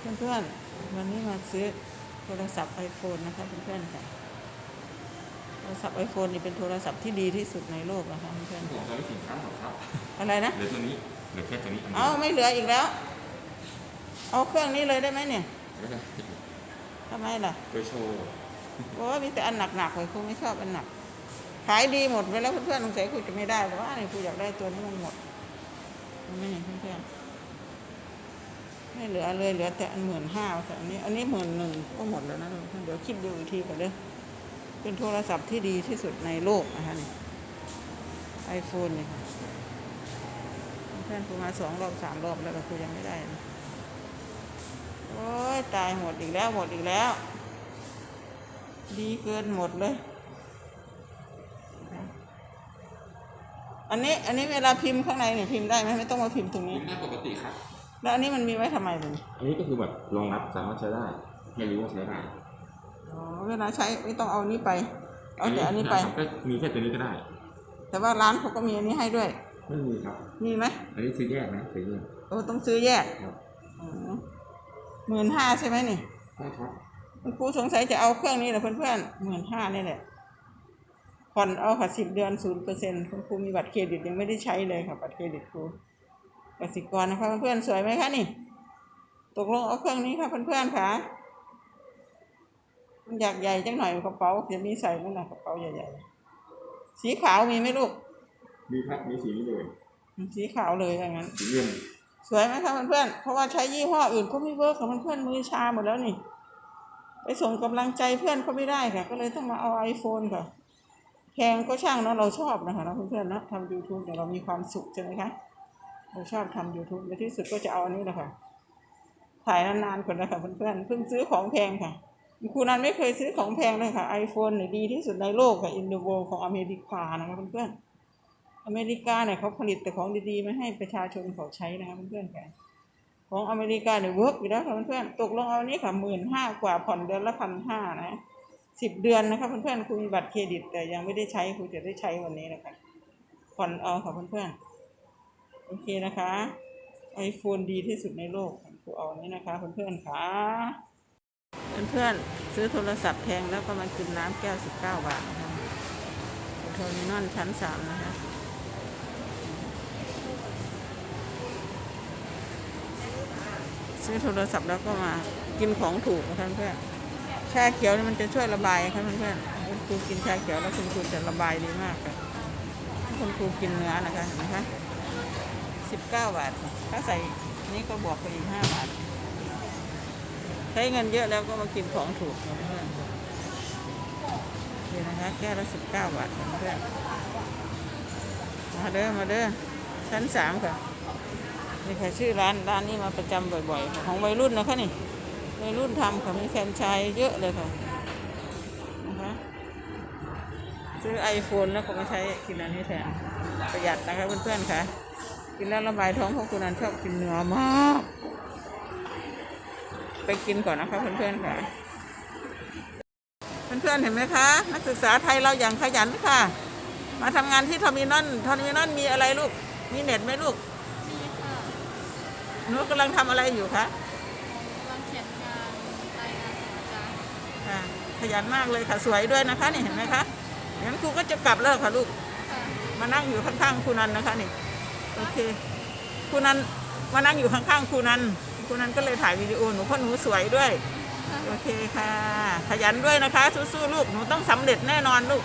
เพื่อนๆ วันนี้มาซื้อโทรศัพท์ไอโฟนนะคะเพื่อนๆค่ะ โทรศัพท์ไอโฟนนี่เป็นโทรศัพท์ที่ดีที่สุดในโลกนะคะเพื่อนผมจะไม่สินค้าของครับๆอะไรนะ เหลือตัวนี้ เหลือแค่ตัวนี้อันเดีเอายวไม่เหลืออีกแล้ว เอาเครื่องนี้เลยได้ไหมเนี่ยแล้วก็ทำไมล่ะโดยโชว์โอ้ยมีแต่อันหนักๆเลยครูไม่ชอบอันหนัก ขายดีหมดไปแล้วเพื่อนๆสงสัยครูจะไม่ได้แต่ว่าเนี่ยครูอยากได้ตัวนี้มันหมดมันไม่เห็นเพื่อนๆ ไม่เหลือเลยเหลือแต่อันหมื่นห้าแต่อันนี้อันนี้หมื่นหนึ่งก็หมดแล้วนะเดี๋ยวคิดดูอีกทีก่อนเด้อเป็นโทรศัพท์ที่ดีที่สุดในโลกนะคะนี่ไอโฟนนี่ค่ะเพื่อนครูมาสองรอบสามรอบแล้วแต่ครูยังไม่ได้นะโอ้ยตายหมดอีกแล้วหมดอีกแล้ว ดีเกินหมดเลย อันนี้อันนี้เวลาพิมพ์ข้างในเนี่ยพิมพ์ได้ไหมไม่ต้องมาพิมพ์ตรงนี้ยิ้มได้ปกติครับ แล้วอันนี้มันมีไว้ทำไมเลยอันนี้ก็คือแบบรองรับสามารถใช้ได้ไม่รู้ว่าใช้ได้อ๋อเวลาใช้ไม่ต้องเอานี้ไป เอาแต่อันนี้ไปก็มีแค่ตัวนี้ก็ได้ แต่ว่าร้านเขาก็มีอันนี้ให้ด้วย ไม่มีครับ มีไหมอันนี้ซื้อแยกนะซื้อแยก โอ้ต้องซื้อแยกครับ หมื่นห้าใช่ไหมนี่ใช่ครับ คุณครูสงสัยจะเอาเครื่องนี้แหละเพื่อนๆหมื่นห้านี่แหละผ่อนเอาค่ะสิบเดือนศูนย์เปอร์เซ็นต์คุณครูมีบัตรเครดิตยังไม่ได้ใช้เลยค่ะบัตรเครดิตครู กสิกรนะคะเพื่อนๆสวยไหมคะนี่ ตกลงเอาเครื่องนี้ค่ะเพื่อนๆค่ะมันอยากใหญ่จังหน่อยกระเป๋าจะมีใส่ไหมล่ะกระเป๋าใหญ่ๆสีขาวมีไหมลูก มีครับมีสีนี้เลยสีขาวเลยอย่างนั้นสีเงินสวยไหมคะเพื่อนๆเพราะว่าใช้ยี่ห้ออื่นก็ไม่เวิร์กค่ะเพื่อนๆมือชาหมดแล้วนี่ ไปส่งกำลังใจเพื่อนเขาไม่ได้ค่ะ ก็เลยต้องมาเอาไอโฟนค่ะแพงก็ช่างเนาะเราชอบนะคะนะเพื่อนๆนะทำยูทูบแต่เรามีความสุขใช่ไหมคะ เราชอบทำยูทูบในที่สุดก็จะเอาอันนี้แหละค่ะ ถ่ายนานๆก่อนนะคะเพื่อนๆเพิ่งซื้อของแพงค่ะครูนันไม่เคยซื้อของแพงเลยค่ะไอโฟนเนี่ยดีที่สุดในโลกค่ะอินโดโวของอเมริกานะคะเพื่อนๆอเมริกาเนี่ยเขาผลิตแต่ของดีๆมาให้ประชาชนเขาใช้นะคะเพื่อนๆค่ะของอเมริกาเนี่ยเวิร์กอยู่แล้วค่ะเพื่อนๆตกลงเอานี้ค่ะหมื่นห้ากว่าผ่อนเดือนละพันห้านะสิบเดือนนะคะเพื่อนๆครูมีบัตรเครดิตแต่ยังไม่ได้ใช้ครูจะได้ใช้วันนี้นะคะผ่อนเอาค่ะเพื่อนๆ โอเคนะคะไอโฟนดีที่สุดในโลกครูเอาอันนี้นะคะเพื่อนๆค่ะเพื่อนๆซื้อโทรศัพท์แพงแล้วก็มากินน้ำแก้วสิบเก้าบาทนะคะโทรมินอนชั้นสามนะคะซื้อโทรศัพท์แล้วก็มากินของถูกนะคะเพื่อนชาเขียวนี่มันจะช่วยระบายค่ะเพื่อนๆคุณครูกินชาเขียวแล้วคุณครูจะระบายดีมากค่ะคุณครูกินเนื้อนะคะเห็นไหมคะ สิบเก้าบาท ถ้าใส่นี้ก็บวกไปอีกห้าบาท ใช้เงินเยอะแล้วก็มากินของถูกเพื่อนนี่นะคะ แก้วละสิบเก้าบาทเพื่อนมาเด้อ มาเด้อ ชั้นสามค่ะ นี่ค่ะชื่อร้าน ร้านนี้มาประจำบ่อยๆ ของวัยรุ่นนะคะนี่ วัยรุ่นทำค่ะ มีแฟนชายเยอะเลยค่ะ นะคะซื้อไอโฟนแล้วก็มาใช้กินอันนี้แทนประหยัดนะคะเพื่อนๆค่ะ กินแล้วระบายท้องเพราะคุณนันชอบกินเนื้อมาก ไปกินก่อนนะคะเพื่อนๆค่ะ เพื่อนๆเห็นไหมคะ นักศึกษาไทยเราอย่างขยันค่ะ มาทำงานที่ทอมินอนทอมินอนมีอะไรลูก มีเน็ตไหมลูก มีค่ะหนูกำลังทำอะไรอยู่คะกำลังเขียนงานรายงานส่งอาจารย์ค่ะ ขยันมากเลยค่ะ สวยด้วยนะคะนี่เห็นไหมคะงั้นครูก็จะกลับแล้วค่ะลูกค่ะมานั่งอยู่ข้างๆครูนันนะคะนี่ โอเคครูนันมานั่งอยู่ข้างๆครูนันครูนันก็เลยถ่ายวิดีโอหนูเพราะหนูสวยด้วย โอเคค่ะ ขยันด้วยนะคะ สู้ๆลูก หนูต้องสำเร็จแน่นอนลูก